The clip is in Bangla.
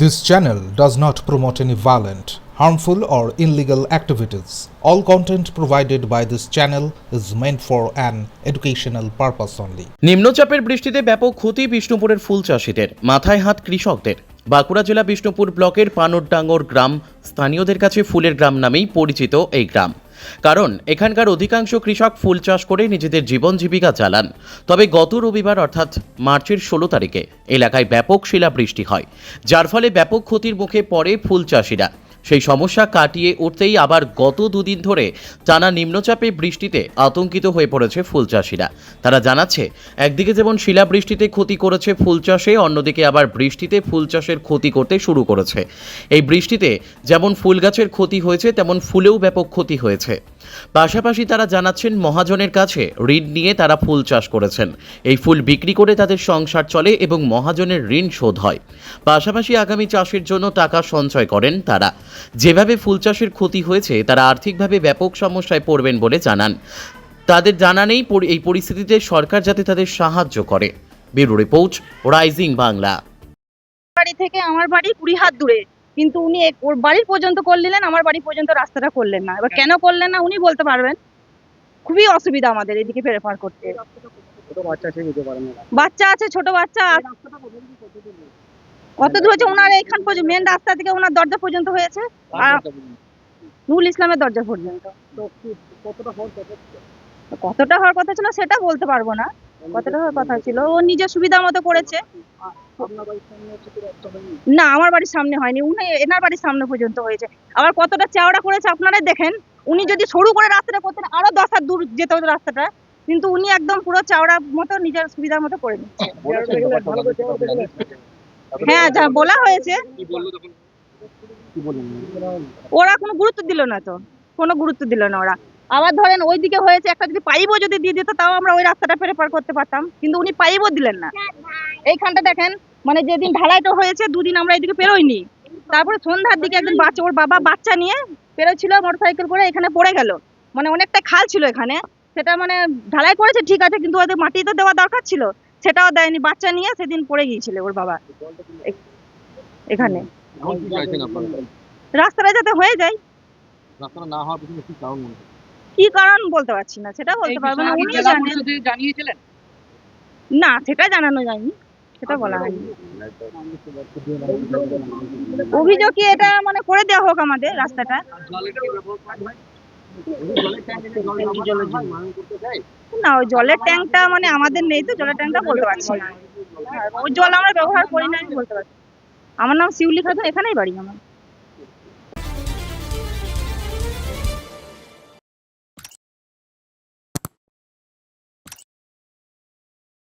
This channel does not promote any violent, harmful, or illegal activities. All content provided by this channel is meant for an educational purpose only. নিম্নচাপের বৃষ্টিতে ব্যাপক ক্ষতি বিষ্ণুপুরের ফুল চাষিদের মাথায় হাত কৃষকদের বাঁকুড়া জেলা বিষ্ণুপুর ব্লকের পানরডাঙ্গর গ্রাম স্থানীয়দের কাছে ফুলের গ্রাম নামেই পরিচিত এই গ্রাম কারণ এখানকার অধিকাংশ কৃষক ফুল চাষ করে নিজেদের জীবন জীবিকা চালান। তবে গত রবিবার অর্থাৎ মার্চের ষোলো তারিখে এলাকায় ব্যাপক শিলাবৃষ্টি হয়, যার ফলে ব্যাপক ক্ষতির মুখে পড়ে ফুল চাষিরা। সেই সমস্যা কাটিয়ে উঠতেই আবার গত দুদিন ধরে টানা নিম্নচাপে বৃষ্টিতে আতঙ্কিত হয়ে পড়েছে ফুল চাষিরা। তারা জানাচ্ছে, একদিকে যেমন শিলাবৃষ্টিতে ক্ষতি করেছে ফুল চাষে, অন্যদিকে আবার বৃষ্টিতে ফুল চাষের ক্ষতি করতে শুরু করেছে। এই বৃষ্টিতে যেমন ফুল গাছের ক্ষতি হয়েছে, তেমন ফুলেও ব্যাপক ক্ষতি হয়েছে। পাশাপাশি তারা জানাচ্ছেন মহাজনের কাছে ঋণ নিয়ে তারা ফুল চাষ করেছেন। এই ফুল বিক্রি করে তাদের সংসার চলে এবং মহাজনের ঋণ শোধ হয়। পাশাপাশি আগামী চাষের জন্য টাকা সঞ্চয় করেন তারা। যেভাবে ফুল চাষের ক্ষতি হয়েছে, তারা আর্থিকভাবে ব্যাপক সমস্যায় পড়বেন বলে জানান। তাদের জানা নেই এই পরিস্থিতিতে সরকার যাতে তাদের সাহায্য করে। Bureau report, Rising Bangla. বাড়ি থেকে আমার বাড়ি কুড়ি হাত দূরে। কিন্তু উনি ওর বাড়ির পর্যন্ত করলেন আমার বাড়ি পর্যন্ত রাস্তাটা করলেন না। এবার কেন করলেন না উনি বলতে পারবেন। খুবই অসুবিধা আমাদের এদিকে ফেরফার করতে। বাচ্চা সে যেতে পারে না। বাচ্চা আছে ছোট বাচ্চা। কত দূর হচ্ছে ওনার এইখান পর্যন্ত মেন রাস্তা থেকে ওনার দরজা পর্যন্ত হয়েছে। আর নুরুল ইসলামের দরজা পর্যন্ত। কতটা হওয়ার কথা ছিল? সেটা বলতে পারব না। কতটা হওয়ার কথা ছিল? ও নিজের সুবিধা মতো করেছে। না, আমার বাড়ির সামনে হয়নি। উনি এনার বাড়ির সামনে পর্যন্ত হয়েছে। আবার কতটা চওড়া করেছে আপনারাই দেখেন। উনি যদি সরু করে রাস্তাটা করতেন, আরও দশ হাত দূর যেতে হতো রাস্তাটা। কিন্তু উনি একদম পুরো চওড়া মতো নিজের সুবিধার মতো করে হ্যাঁ যা বলা হয়েছে। ওরা কোনো গুরুত্ব দিল না তো। কোনো গুরুত্ব দিল না ওরা। আবার ধরেন ওইদিকে হয়েছে, একটা যদি পাইপও যদি দিয়ে দিত, তাও আমরা ওই রাস্তাটা ফেরে পার করতে পারতাম। কিন্তু উনি পাইপও দিলেন না। এইখানটা দেখেন মানে যেদিন ঢালাইটা হয়েছে দুদিন আমরা এদিকে পেরোইনি। তারপরে সন্ধ্যার দিকে একজন বাচ্চা ওর বাবা বাচ্চা নিয়ে পেরোচ্ছিল মোটরসাইকেল করে এখানে পড়ে গেল। মানে অনেকটা খাল ছিল এখানে। সেটা মানে ঢালাই করেছে ঠিক আছে কিন্তু ওদের মাটি তো দেওয়া দরকার ছিল। সেটাও দেয়নি বাচ্চা নিয়ে সেদিন পড়ে গিয়েছিল ওর বাবা। এখানে। রাস্তাটা যাতে হয়ে যায়। কি কারণ? কি কারণ বলতে পারছি না সেটা বলতে পারব না। উনি জানিয়েছিলেন? না সেটা জানানো যায়নি। সেটা বলা হয়নি অভিযোগ এটা মানে করে দেওয়া হোক আমাদের রাস্তাটা? না, ওই জলের ট্যাঙ্কটা মানে আমাদের নেই তো, জলের ট্যাঙ্কটা বলতে পারছি না। ওই জল আমরা ব্যবহার করি না, আমি বলতে পারছি আমার নাম শিউলি খাতুন, এখানেই বাড়ি আমার।